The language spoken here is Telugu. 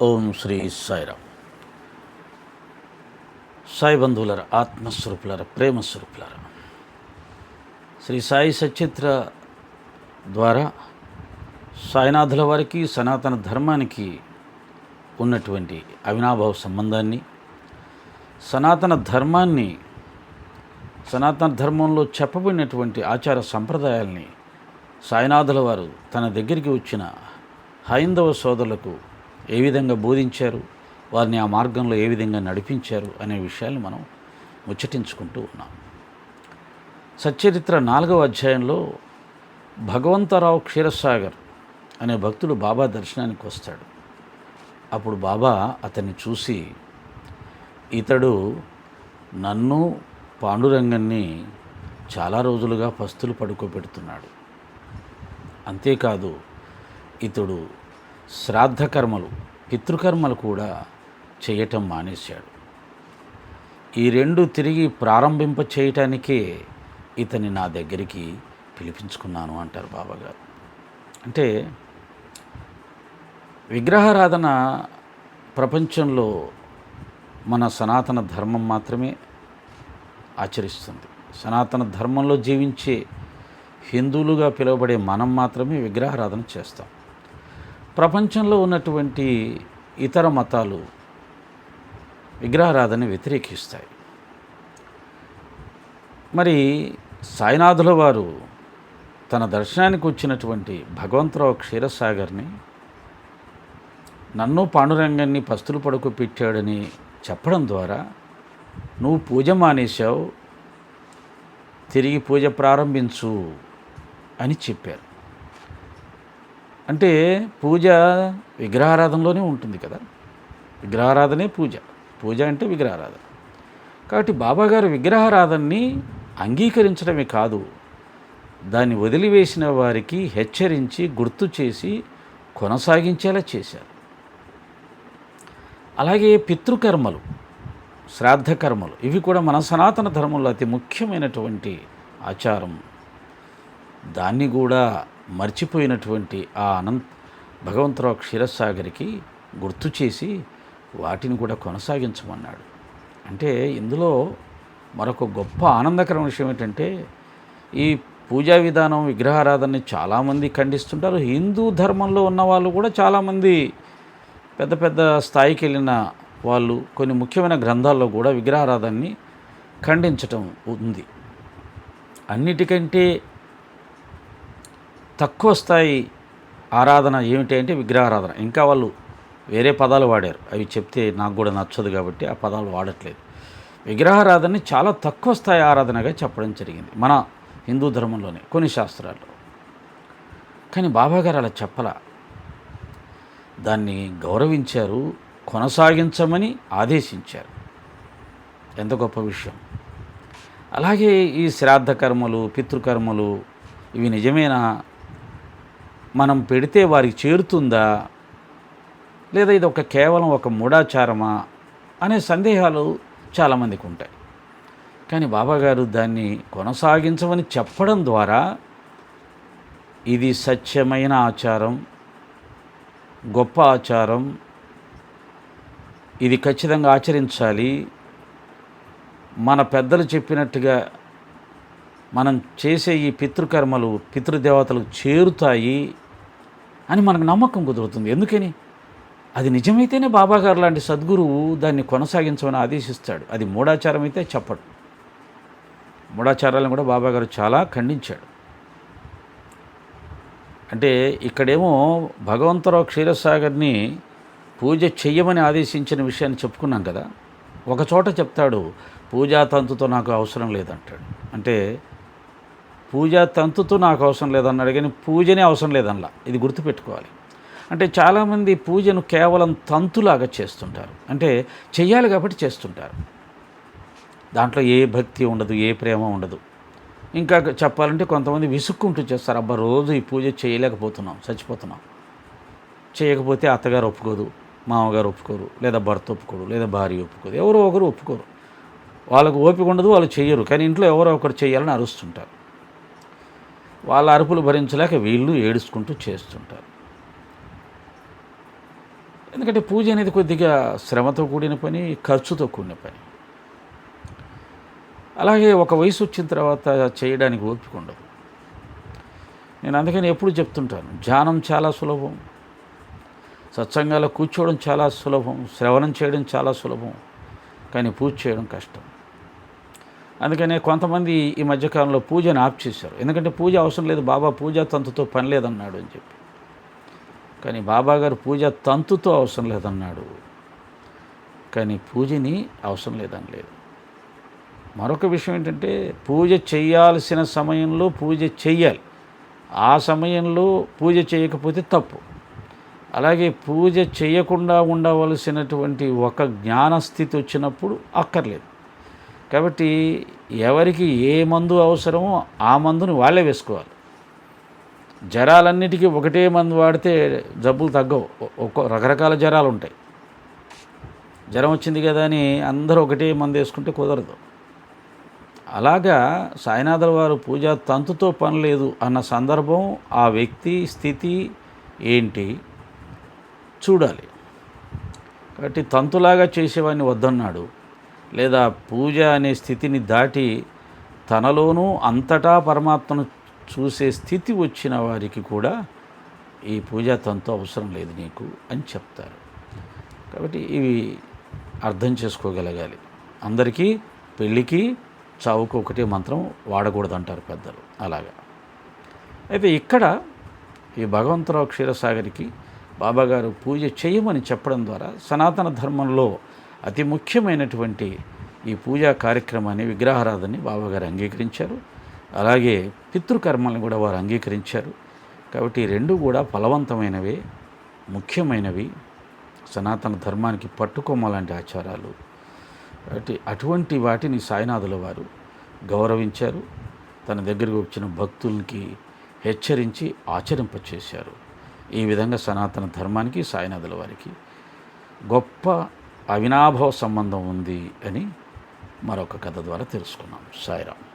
ఓం శ్రీ సాయిరామ్. సాయి బంధువులర ఆత్మస్వరూపులర ప్రేమస్వరూపులర శ్రీ సాయి సచిత్ర ద్వారా సాయినాథుల వారికి సనాతన ధర్మానికి ఉన్నటువంటి అవినాభావ సంబంధాన్ని సనాతన ధర్మాన్ని సనాతన ధర్మంలో చెప్పబడినటువంటి ఆచార సంప్రదాయాల్ని సాయినాథుల వారు తన దగ్గరికి వచ్చిన హైందవ సోదరులకు ఏ విధంగా బోధించారు? వారిని ఆ మార్గంలో ఏ విధంగా నడిపించారు? అనే విషయాలు మనం ముచ్చటించుకుంటూ ఉన్నాం. సచ్చరిత్ర నాలుగవ అధ్యాయంలో భగవంతరావు క్షీరసాగర్ అనే భక్తుడు బాబా దర్శనానికి వస్తాడు. అప్పుడు బాబా అతన్ని చూసి ఇతడు నన్ను పాండురంగన్ని చాలా రోజులుగా పస్తులు పడుకోబెడుతున్నాడు. అంతేకాదు ఇతడు శ్రాద్ధకర్మలు పితృకర్మలు కూడా చేయటం మానేశాడు. ఈ రెండు తిరిగి ప్రారంభింప చేయటానికే ఇతని నా దగ్గరికి పిలిపించుకున్నాను అంటారు బాబాగారు. అంటే విగ్రహారాధన ప్రపంచంలో మన సనాతన ధర్మం మాత్రమే ఆచరిస్తుంది. సనాతన ధర్మంలో జీవించే హిందువులుగా పిలువబడే మనం మాత్రమే విగ్రహారాధన చేస్తాం. ప్రపంచంలో ఉన్నటువంటి ఇతర మతాలు విగ్రహారాధన వ్యతిరేకిస్తాయి. మరి సాయినాథుల వారు తన దర్శనానికి వచ్చినటువంటి భగవంతరావు క్షీరసాగర్ని నన్ను పాండురంగాన్ని పస్తులు పడుకు పెట్టాడని చెప్పడం ద్వారా నువ్వు పూజ మానేశావు తిరిగి పూజ ప్రారంభించు అని చెప్పారు. అంటే పూజ విగ్రహారాధనలోనే ఉంటుంది కదా. విగ్రహారాధనే పూజ. పూజ అంటే విగ్రహారాధన. కాబట్టి బాబాగారు విగ్రహారాధనని అంగీకరించడమే కాదు దాన్ని వదిలివేసిన వారికి హెచ్చరించి గుర్తు చేసి కొనసాగించేలా చేశారు. అలాగే పితృకర్మలు శ్రాద్ధకర్మలు ఇవి కూడా మన సనాతన ధర్మంలో అతి ముఖ్యమైనటువంటి ఆచారం. దాన్ని కూడా మర్చిపోయినటువంటి ఆ అనంత్ భగవంతరావు క్షీరసాగరికి గుర్తు చేసి వాటిని కూడా కొనసాగించమన్నాడు. అంటే ఇందులో మరొక గొప్ప ఆనందకరం విషయం ఏంటంటే ఈ పూజా విధానం విగ్రహారాధనని చాలామంది ఖండిస్తుంటారు. హిందూ ధర్మంలో ఉన్న వాళ్ళు కూడా చాలామంది పెద్ద పెద్ద స్థాయికి వెళ్ళిన వాళ్ళు కొన్ని ముఖ్యమైన గ్రంథాల్లో కూడా విగ్రహారాధనని ఖండించటం ఉంది. అన్నిటికంటే తక్కువ స్థాయి ఆరాధన ఏమిటంటే విగ్రహారాధన ఇంకా వాళ్ళు వేరే పదాలు వాడారు. అవి చెప్తే నాకు కూడా నచ్చదు కాబట్టి ఆ పదాలు వాడట్లేదు. విగ్రహారాధనని చాలా తక్కువ స్థాయి ఆరాధనగా చెప్పడం జరిగింది మన హిందూ ధర్మంలోనే కొన్ని శాస్త్రాల్లో. కానీ బాబాగారు అలా చెప్పలా. దాన్ని గౌరవించారు కొనసాగించమని ఆదేశించారు. ఎంత గొప్ప విషయం. అలాగే ఈ శ్రాద్ధ కర్మలు పితృకర్మలు ఇవి నిజమేనా? మనం పెడితే వారికి చేరుతుందా? లేదా ఇది ఒక కేవలం ఒక మూఢాచారమా? అనే సందేహాలు చాలామందికి ఉంటాయి. కానీ బాబాగారు దాన్ని కొనసాగించమని చెప్పడం ద్వారా ఇది సత్యమైన ఆచారం గొప్ప ఆచారం ఇది ఖచ్చితంగా ఆచరించాలి. మన పెద్దలు చెప్పినట్టుగా మనం చేసే ఈ పితృకర్మలు పితృదేవతలకు చేరుతాయి. అని మనకు నమ్మకం కుదురుతుంది. ఎందుకని? అది నిజమైతేనే బాబాగారు లాంటి సద్గురువు దాన్ని కొనసాగించమని ఆదేశిస్తాడు. అది మూఢాచారం అయితే చెప్పడు. మూఢాచారాలను కూడా బాబాగారు చాలా ఖండించాడు. అంటే ఇక్కడేమో భగవంతరావు క్షీరసాగర్ని పూజ చెయ్యమని ఆదేశించిన విషయాన్ని చెప్పుకున్నాం కదా. ఒక చోట చెప్తాడు పూజా తంతుతో నాకు అవసరం లేదంటాడు. అంటే పూజ తంతుతో నాకు అవసరం లేదన్నాడు. కానీ పూజనే అవసరం లేదనలా. ఇది గుర్తుపెట్టుకోవాలి. అంటే చాలామంది పూజను కేవలం తంతులాగా చేస్తుంటారు. అంటే చెయ్యాలి కాబట్టి చేస్తుంటారు. దాంట్లో ఏ భక్తి ఉండదు ఏ ప్రేమ ఉండదు. ఇంకా చెప్పాలంటే కొంతమంది విసుక్కుంటూ చేస్తారు. అబ్బా రోజు ఈ పూజ చేయలేకపోతున్నాం చచ్చిపోతున్నాం. చేయకపోతే అత్తగారు ఒప్పుకోదు మామగారు ఒప్పుకోరు లేదా భర్త ఒప్పుకోరు లేదా భార్య ఒప్పుకోదు ఎవరో ఒకరు ఒప్పుకోరు. వాళ్ళకు ఓపిక ఉండదు వాళ్ళు చెయ్యరు. కానీ ఇంట్లో ఎవరో ఒకరు చేయాలని అరుస్తుంటారు. వాళ్ళ అరుపులు భరించలేక వీళ్ళు ఏడుచుకుంటూ చేస్తుంటారు. ఎందుకంటే పూజ అనేది కొద్దిగా శ్రమతో కూడిన పని ఖర్చుతో కూడిన పని. అలాగే ఒక వయసు వచ్చిన తర్వాత చేయడానికి ఓపిక ఉండదు. నేను అందుకని ఎప్పుడు చెప్తుంటాను ధ్యానం చాలా సులభం సత్సంగాలో కూర్చోవడం చాలా సులభం శ్రవణం చేయడం చాలా సులభం కానీ పూజ చేయడం కష్టం. అందుకనే కొంతమంది ఈ మధ్యకాలంలో పూజను ఆప్ చేశారు. ఎందుకంటే పూజ అవసరం లేదు బాబా పూజా తంతుతో పని లేదన్నాడు అని చెప్పి. కానీ బాబా గారు పూజ తంతుతో అవసరం లేదన్నాడు. కానీ పూజని అవసరం లేదని లేదు. మరొక విషయం ఏంటంటే పూజ చేయాల్సిన సమయంలో పూజ చెయ్యాలి. ఆ సమయంలో పూజ చేయకపోతే తప్పు. అలాగే పూజ చేయకుండా ఉండవలసినటువంటి ఒక జ్ఞానస్థితి వచ్చినప్పుడు అక్కర్లేదు. కాబట్టి ఎవరికి ఏ మందు అవసరమో ఆ మందుని వాళ్ళే వేసుకోవాలి. జ్వరాలన్నిటికీ ఒకటే మందు వాడితే జబ్బులు తగ్గవు. ఒక్కో రకరకాల జ్వరాలు ఉంటాయి. జ్వరం వచ్చింది కదా అని అందరూ ఒకటే మందు వేసుకుంటే కుదరదు. అలాగా సాయినాథుల వారు పూజ తంతుతో పని లేదు అన్న సందర్భం ఆ వ్యక్తి స్థితి ఏంటి? చూడాలి. కాబట్టి తంతులాగా చేసేవాడిని వద్దన్నాడు. లేదా పూజ అనే స్థితిని దాటి తనలోనూ అంతటా పరమాత్మను చూసే స్థితి వచ్చిన వారికి కూడా ఈ పూజ తంతు అవసరం లేదు నీకు అని చెప్తారు. కాబట్టి ఇవి అర్థం చేసుకోగలగాలి. అందరికీ పెళ్ళికి చావుకు ఒకటే మంత్రం వాడకూడదంటారు పెద్దలు. అలాగా. అయితే ఇక్కడ ఈ భగవంతరావు క్షీరసాగరికి బాబాగారు పూజ చేయమని చెప్పడం ద్వారా సనాతన ధర్మంలో అతి ముఖ్యమైనటువంటి ఈ పూజా కార్యక్రమాన్ని విగ్రహారాధనని బాబాగారు అంగీకరించారు. అలాగే పితృకర్మల్ని కూడా వారు అంగీకరించారు. కాబట్టి రెండు కూడా ఫలవంతమైనవే ముఖ్యమైనవి. సనాతన ధర్మానికి పట్టుకోమలాంటి ఆచారాలు. కాబట్టి అటువంటి వాటిని సాయినాథుల వారు గౌరవించారు. తన దగ్గరకు వచ్చిన భక్తులకి హెచ్చరించి ఆచరింపచేశారు. ఈ విధంగా సనాతన ధర్మానికి సాయినాథుల వారికి గొప్ప అవినాభావ సంబంధం ఉంది అని మరొక కథ ద్వారా తెలుసుకున్నాం. సాయిరామ్.